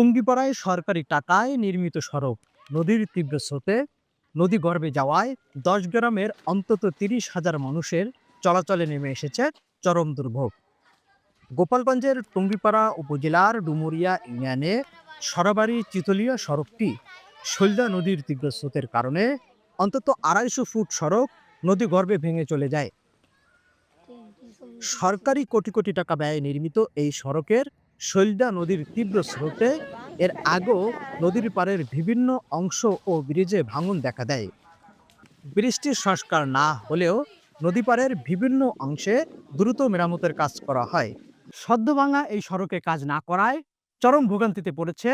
টুঙ্গিপাড়ায় সরকারি টাকায় নির্মিত সড়ক। নদীর তীব্র স্রোতে, নদী গর্ভে যাওয়ায় দশ গ্রামের অন্তত তিরিশ হাজার মানুষের চলাচলে নেমে এসেছে চরম দুর্ভোগ। গোপালগঞ্জের টুঙ্গিপাড়া উপজেলার ডুমুরিয়া ইউনিয়নে সরাবাড়ি চিতলিয়া সড়কটি শৈলদা নদীর তীব্র স্রোতের কারণে অন্তত আড়াইশো ফুট সড়ক নদী গর্ভে ভেঙে চলে যায়। সরকারি কোটি কোটি টাকা ব্যয়ে নির্মিত এই সড়কের শৈলদা নদীর তীব্র স্রোতে এর আগেও নদীর পাড়ের বিভিন্ন অংশ ও ব্রিজে ভাঙন দেখা দেয়। বৃষ্টির সংস্কার না হলেও নদী পাড়ের বিভিন্ন অংশে দ্রুত মেরামতের কাজ করা হয়। সদ্য ভাঙা এই সড়কে কাজ না করায় চরম ভোগান্তিতে পড়েছে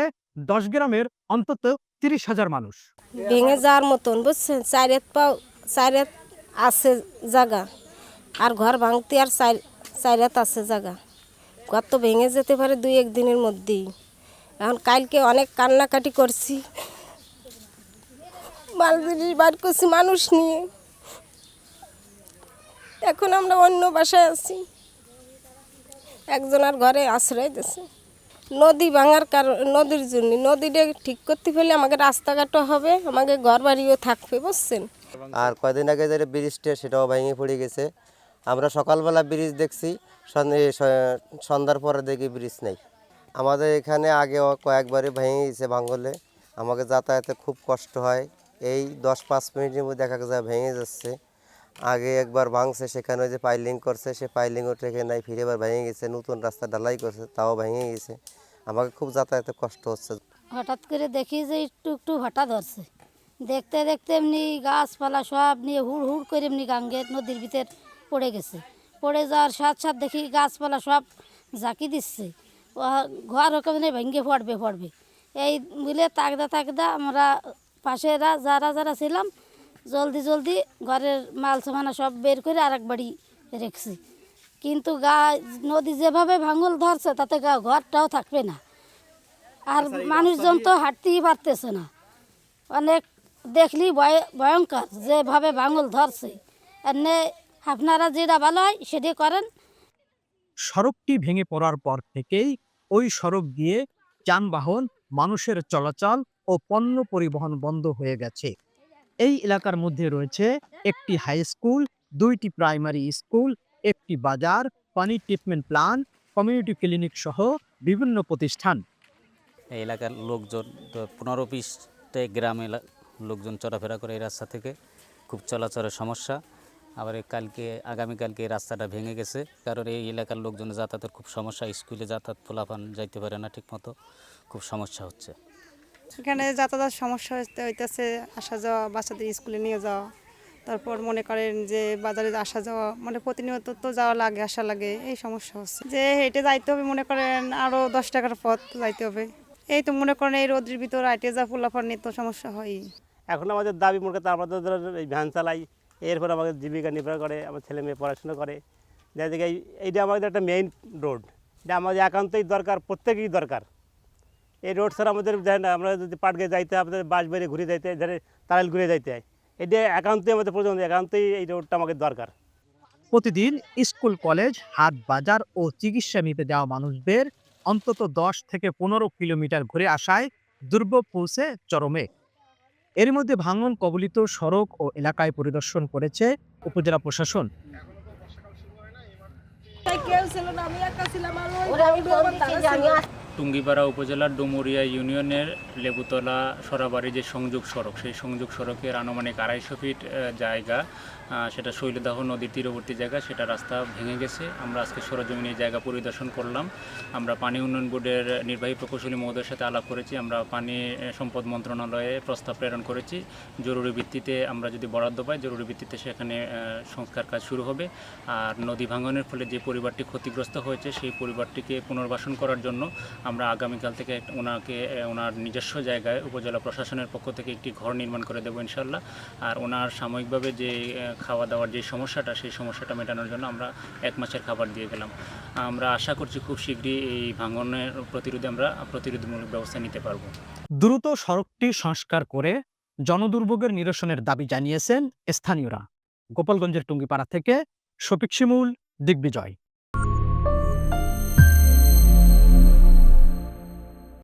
দশ গ্রামের অন্তত তিরিশ হাজার মানুষ। ভেঙে যাওয়ার মতন, বুঝছেন? চারেত পাও চারেত আছে জায়গা। আর ঘর ভাঙতে আর চার আছে জায়গা। ঘর তো ভেঙে যেতে পারে দুই এক দিনের মধ্যেই। এখন কালকে অনেক কান্নাকাটি করছি। মাল জিনিস বার করছি মানুষ নিয়ে। এখন আমরা অন্য বাসায় আছি। একজনের ঘরে আশ্রয় দিছে। নদী ভাঙার কারণ, নদীর জন্য। নদীটা ঠিক করতে পারলে আমাকে রাস্তাঘাটও হবে, আমাকে ঘর বাড়িও থাকবে, বুঝছেন? আর কয়দিন আগে যে ব্রিজটা সেটাও ভেঙে পড়ে গেছে। আমরা সকালবেলা ব্রিজ দেখছি সন- সন্ধ্যার পরে দেখি ব্রিজ নেই। আমাদের এখানে আগে কয়েকবারই ভেঙে গেছে ভাঙলে, আমাকে যাতায়াতে খুব কষ্ট হয়। এই দশ পাঁচ মিনিটের মধ্যে দেখা যায় ভেঙে যাচ্ছে। আগে একবার ভাঙছে, সেখানে যে পাইলিং করছে, সে পাইলিংও টেকে নাই, ফিরে এবার ভেঙে গেছে, নতুন রাস্তা ঢালাই করছে, তাও ভেঙে গেছে। আমাকে খুব যাতায়াতে কষ্ট হচ্ছে। হঠাৎ করে দেখি যে একটু একটু হঠাৎ ধরছে। দেখতে দেখতে এমনি গাছপালা সব নিয়ে হুড় হুড় করে এমনি গাঙ্গের নদীর ভিতর পড়ে গেছে। পড়ে যাওয়ার সাথে সাথে দেখি গাছপালা সব ঝাঁকি দিচ্ছে। ও ঘর ওখানে ভেঙে পড়বে পড়বে। এই বলে তাকদা তাকদা আমরা পাশেরা যারা যারা ছিলাম জলদি জলদি ঘরের মাল সামানা সব বের করে আরেক বাড়ি রেখেছি। কিন্তু গা নদী যেভাবে ভাঙল ধরছে তাতে গা- ঘরটাও থাকবে না। আর মানুষজন তো হাঁটতেই পারতেছে না। অনেক দেখলি ভয় ভয়ঙ্কর যেভাবে ভাঙল ধরছে। এনে আপনারা যেটা ভালো হয় সেটাই করেন। সড়কটি ভেঙে পড়ার পর থেকেই ওই সড়ক দিয়ে যানবাহন মানুষের চলাচল ও পণ্য পরিবহন বন্ধ হয়ে গেছে। এই এলাকার মধ্যে রয়েছে একটি হাই স্কুল দুইটি প্রাইমারি স্কুল একটি বাজার পানি ট্রিটমেন্ট প্লান্ট কমিউনিটি ক্লিনিক সহ বিভিন্ন প্রতিষ্ঠান। এই এলাকার লোকজন তো পনেরো বিশটা গ্রামে লোকজন চলাফেরা করে এই রাস্তা থেকে। খুব চলাচলের সমস্যা। আবার এই কালকে আগামীকালকে এই রাস্তাটা ভেঙে গেছে। কারণ এই এলাকার লোকজনের যাতায়াতের খুব সমস্যা স্কুলে যাতায়াত পোলাপান যাইতে পারে না ঠিকমতো। খুব সমস্যা হচ্ছে। এখানে যাতায়াত সমস্যা হইতে হইতেছে আসা যাওয়া বাচ্চাদের স্কুলে নিয়ে যাওয়া। তারপর মনে করেন যে বাজারে আসা যাওয়া মানে প্রতিনিয়ত তো যাওয়া লাগে আসা লাগে এই সমস্যা হচ্ছে। যে হেঁটে যাইতে হবে মনে করেন আরও দশ টাকার পথ যাইতে হবে। এই তো মনে করেন এই রোদ্রের ভিতর আইটে যা ফুলাফার নিয়ে তো সমস্যা হয় এখন আমাদের দাবি মনে করতে আমাদের এই ভ্যান চালাই এরপর আমাদের জীবিকা নির্ভর করে আমার ছেলে মেয়ে পড়াশোনা করে। যার দিকে এইটা আমাদের একটা মেইন রোড এটা আমাদের একান্তই দরকার প্রত্যেকেই দরকার। এই রোড ছাড়া আমাদের দেখেন আমরা যদি পাটগে যাইতে হয়, আমাদের বাস বেড়ে ঘুরে যাইতে হয়, ধরে তারাইল ঘুরে যাইতে হয়। এটা একান্তই আমাদের প্রয়োজন একান্তই এই রোডটা আমাদের দরকার। প্রতিদিন স্কুল কলেজ হাট বাজার ও চিকিৎসা নিতে যাওয়া মানুষদের অন্তত দশ থেকে পনেরো কিলোমিটার ঘুরে আসায় দুর্ভোগ পৌঁছে চরমে। এর মধ্যে ভাঙন কবলিত সড়ক ও এলাকায় পরিদর্শন করেছে উপজেলা প্রশাসন। টুঙ্গিপাড়া উপজেলার ডুমুরিয়া ইউনিয়নের লেবুতলা সরাবাড়ি যে সংযোগ সড়ক, সেই সংযোগ সড়কের আনুমানিক আড়াইশো ফিট জায়গা সেটা শৈলদাহ নদীর তীরবর্তী জায়গা, সেটা রাস্তা ভেঙে গেছে। আমরা আজকে সরজমিনে এই জায়গা পরিদর্শন করলাম। আমরা পানি উন্নয়ন বোর্ডের নির্বাহী প্রকৌশলী মহোদয়ের সাথে আলাপ করেছি। আমরা পানি সম্পদ মন্ত্রণালয়ে প্রস্তাব প্রেরণ করেছি। জরুরি ভিত্তিতে আমরা যদি বরাদ্দ পাই, জরুরি ভিত্তিতে সেখানে সংস্কার কাজ শুরু হবে। আর নদী ভাঙনের ফলে যে পরিবারটি ক্ষতিগ্রস্ত হয়েছে, সেই পরিবারটিকে পুনর্বাসন করার জন্য আমরা আগামীকাল থেকে ওনাকে ওনার নিজস্ব জায়গায় উপজেলা প্রশাসনের পক্ষ থেকে একটি ঘর নির্মাণ করে দেবো ইনশাল্লাহ আর ওনার সাময়িকভাবে যে খাওয়া দাওয়ার যে সমস্যাটা, সেই সমস্যাটা মেটানোর জন্য আমরা এক মাসের খাবার দিয়ে গেলাম। আমরা আশা করছি খুব শীঘ্রই এই ভাঙনের প্রতিরোধে আমরা প্রতিরোধমূলক ব্যবস্থা নিতে পারব। দ্রুত সড়কটি সংস্কার করে জনদুর্ভোগের নিরসনের দাবি জানিয়েছেন স্থানীয়রা। গোপালগঞ্জের টুঙ্গিপাড়া থেকে শফিক শিমুল, দিগ্বিজয়।